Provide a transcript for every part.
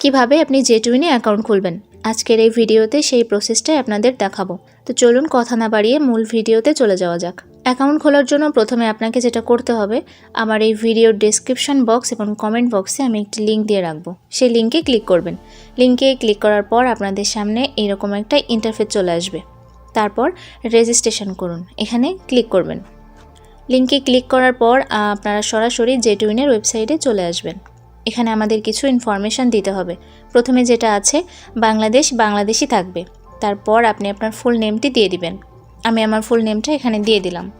কীভাবে আপনি জেটুইনে অ্যাকাউন্ট খুলবেন? আজকের এই ভিডিওতে সেই প্রসেসটাই আপনাদের দেখাবো। তো চলুন কথা না বাড়িয়ে মূল ভিডিওতে চলে যাওয়া যাক। অ্যাকাউন্ট খোলার জন্য প্রথমে আপনাকে যেটা করতে হবে, আমার এই ভিডিওর ডেসক্রিপশন বক্স এবং কমেন্ট বক্সে আমি একটি লিঙ্ক দিয়ে রাখব। সেই লিঙ্কে ক্লিক করবেন। লিঙ্কে ক্লিক করার পর আপনাদের সামনে এরকম একটা ইন্টারফেস চলে আসবে। তারপর রেজিস্ট্রেশন করুন। এখানে ক্লিক করবেন। লিঙ্কে ক্লিক করার পর আপনারা সরাসরি জেটুইনের ওয়েবসাইটে চলে আসবেন। এখানে আমাদের কিছু ইনফরমেশান দিতে হবে। প্রথমে যেটা আছে, বাংলাদেশ বাংলাদেশই থাকবে। তারপর আপনি আপনার ফুল নেমটি দিয়ে দিবেন। আমি আমার ফুল নেমটা এখানে দিয়ে দিলাম।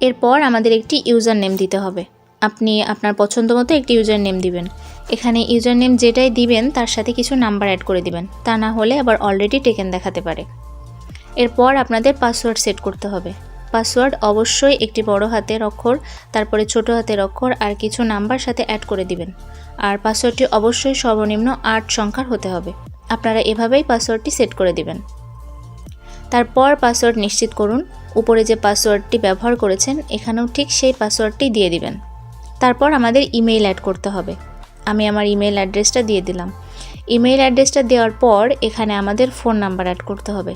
এরপর আমাদের একটি ইউজার নেম দিতে হবে। আপনি আপনার পছন্দ মতো একটি ইউজার নেম দিবেন। এখানে ইউজার নেম যেটাই দিবেন, তার সাথে কিছু নাম্বার অ্যাড করে দিবেন। তা না হলে আবার অলরেডি টেকেন দেখাতে পারে। এরপর আপনাদের পাসওয়ার্ড সেট করতে হবে। পাসওয়ার্ড অবশ্যই একটি বড় হাতের অক্ষর, তারপরে ছোট হাতের অক্ষর আর কিছু নাম্বার সাথে অ্যাড করে দিবেন। আর পাসওয়ার্ডটি অবশ্যই সর্বনিম্ন আট সংখ্যার হতে হবে। আপনারা এভাবেই পাসওয়ার্ডটি সেট করে দিবেন। তারপর পাসওয়ার্ড নিশ্চিত করুন। উপরে যে পাসওয়ার্ডটি ব্যবহার করেছেন, এখানেও ঠিক সেই পাসওয়ার্ডটি দিয়ে দিবেন। তারপর আমাদের ইমেইল অ্যাড করতে হবে। আমি আমার ইমেইল অ্যাড্রেসটা দিয়ে দিলাম। ইমেইল অ্যাড্রেসটা দেওয়ার পর এখানে আমাদের ফোন নাম্বার অ্যাড করতে হবে।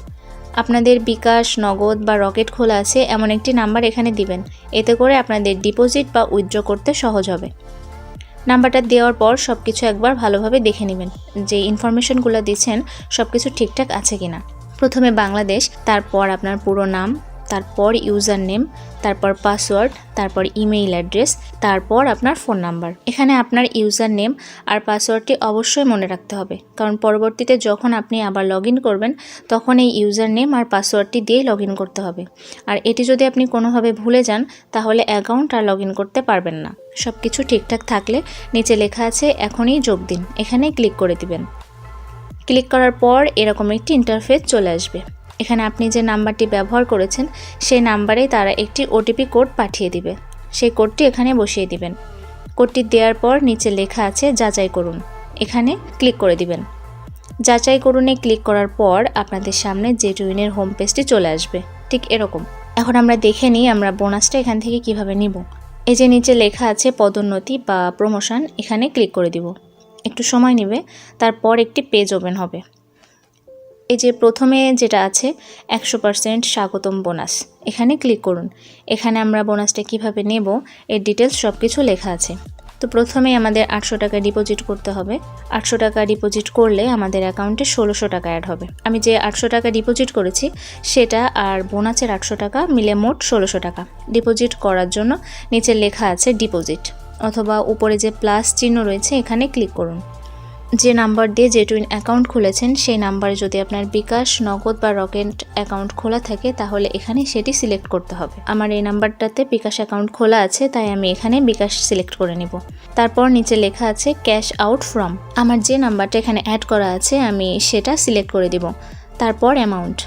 আপনাদের বিকাশ, নগদ বা রকেট খোলা আছে এমন একটি নাম্বার এখানে দিবেন। এতে করে আপনাদের ডিপোজিট বা উইথড্র করতে সহজ হবে। নাম্বারটা দেওয়ার পর সব কিছু একবার ভালোভাবে দেখে নেবেন যে ইনফরমেশনগুলো দিচ্ছেন সব কিছু ঠিকঠাক আছে কিনা। প্রথমে বাংলাদেশ, তারপর আপনার পুরো নাম তারপর ইউজার নেম তারপর পাসওয়ার্ড, তারপর ইমেইল অ্যাড্রেস, তারপর আপনার ফোন নাম্বার। এখানে আপনার ইউজার নেম আর পাসওয়ার্ডটি অবশ্যই মনে রাখতে হবে। কারণ পরবর্তীতে যখন আপনি আবার লগ করবেন, তখন এই ইউজার নেম আর পাসওয়ার্ডটি দিয়েই লগ করতে হবে। আর এটি যদি আপনি কোনোভাবে ভুলে যান, তাহলে অ্যাকাউন্ট আর লগ করতে পারবেন না। সব কিছু ঠিকঠাক থাকলে নিচে লেখা আছে, এখনই যোগ দিন। এখানে ক্লিক করে দিবেন। ক্লিক করার পর এরকম একটি ইন্টারফেস চলে আসবে। এখানে আপনি যে নাম্বারটি ব্যবহার করেছেন, সেই নাম্বারে তারা একটি ওটিপি কোড পাঠিয়ে দিবে। সেই কোডটি এখানে বসিয়ে দিবেন। কোডটি দেওয়ার পর নিচে লেখা আছে, যাচাই করুন। এখানে ক্লিক করে দিবেন। যাচাই করুনে ক্লিক করার পর আপনাদের সামনে যে টুইনের হোম পেজটি চলে আসবে। ঠিক এরকম। এখন আমরা দেখে নিই আমরা বোনাসটা এখান থেকে কীভাবে নিব। এই যে নিচে লেখা আছে, পদোন্নতি বা প্রমোশন, এখানে ক্লিক করে দিব। একটু সময় নেবে, তারপর একটি পেজ ওপেন হবে। এই যে প্রথমে যেটা আছে, একশো পারসেন্ট স্বাগতম বোনাস। এখানে ক্লিক করুন। এখানে আমরা বোনাসটা কীভাবে নেব, এর ডিটেলস সব কিছু লেখা আছে। তো প্রথমেই আমাদের আটশো টাকা ডিপোজিট করতে হবে। আটশো টাকা ডিপোজিট করলে আমাদের অ্যাকাউন্টে ষোলোশো টাকা অ্যাড হবে। আমি যে আটশো টাকা ডিপোজিট করেছি, সেটা আর বোনাসের আটশো টাকা মিলে মোট ষোলোশো টাকা। ডিপোজিট করার জন্য নিচে লেখা আছে ডিপোজিট অথবা উপরে যে প্লাস চিহ্ন রয়েছে, এখানে ক্লিক করুন। যে নাম্বার দিয়ে যে টুইন অ্যাকাউন্ট খুলেছেন, সেই নাম্বারে যদি আপনার বিকাশ, নগদ বা রকেট অ্যাকাউন্ট খোলা থাকে, তাহলে এখানে সেটি সিলেক্ট করতে হবে। আমার এই নাম্বারটাতে বিকাশ অ্যাকাউন্ট খোলা আছে, তাই আমি এখানে বিকাশ সিলেক্ট করে নিব। তারপর নিচে লেখা আছে ক্যাশ আউট ফ্রম আমার যে নাম্বারটা এখানে অ্যাড করা আছে, আমি সেটা সিলেক্ট করে দিব। তারপর অ্যামাউন্ট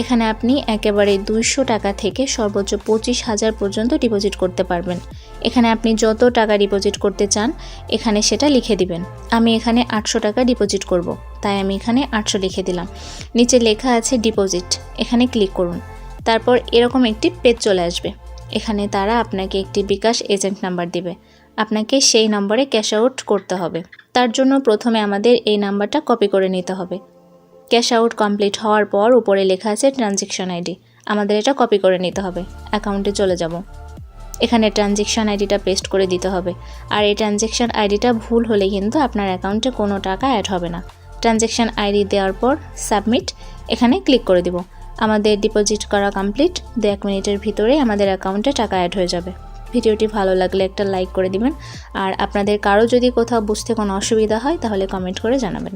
এখানে আপনি একেবারে দুইশো টাকা থেকে সর্বোচ্চ পঁচিশ হাজার পর্যন্ত ডিপোজিট করতে পারবেন। এখানে আপনি যত টাকা ডিপোজিট করতে চান, এখানে সেটা লিখে দিবেন। আমি এখানে আটশো টাকা ডিপোজিট করব। তাই আমি এখানে আটশো লিখে দিলাম। নিচে লেখা আছে ডিপোজিট এখানে ক্লিক করুন। তারপর এরকম একটি পেজ চলে আসবে। এখানে তারা আপনাকে একটি বিকাশ এজেন্ট নাম্বার দিবে। আপনাকে সেই নম্বরে ক্যাশ আউট করতে হবে। তার জন্য প্রথমে আমাদের এই নাম্বারটা কপি করে নিতে হবে। ক্যাশ আউট কমপ্লিট হওয়ার পর উপরে লেখা আছে ট্রানজেকশন আইডি। আমাদের এটা কপি করে নিতে হবে। অ্যাকাউন্টে চলে যাব। এখানে ট্রানজেকশন আইডিটা পেস্ট করে দিতে হবে। আর এই ট্রানজেকশন আইডিটা ভুল হলে কিন্তু আপনার অ্যাকাউন্টে কোনো টাকা অ্যাড হবে না। ট্রানজেকশন আইডি দেওয়ার পর সাবমিট। এখানে ক্লিক করে দিব। আমাদের ডিপোজিট করা কমপ্লিট। দু এক মিনিটের ভিতরে আমাদের অ্যাকাউন্টে টাকা অ্যাড হয়ে যাবে। ভিডিওটি ভালো লাগলে একটা লাইক করে দিবেন। আর আপনাদের কারও যদি কোথাও বুঝতে কোনো অসুবিধা হয় তাহলে কমেন্ট করে জানাবেন।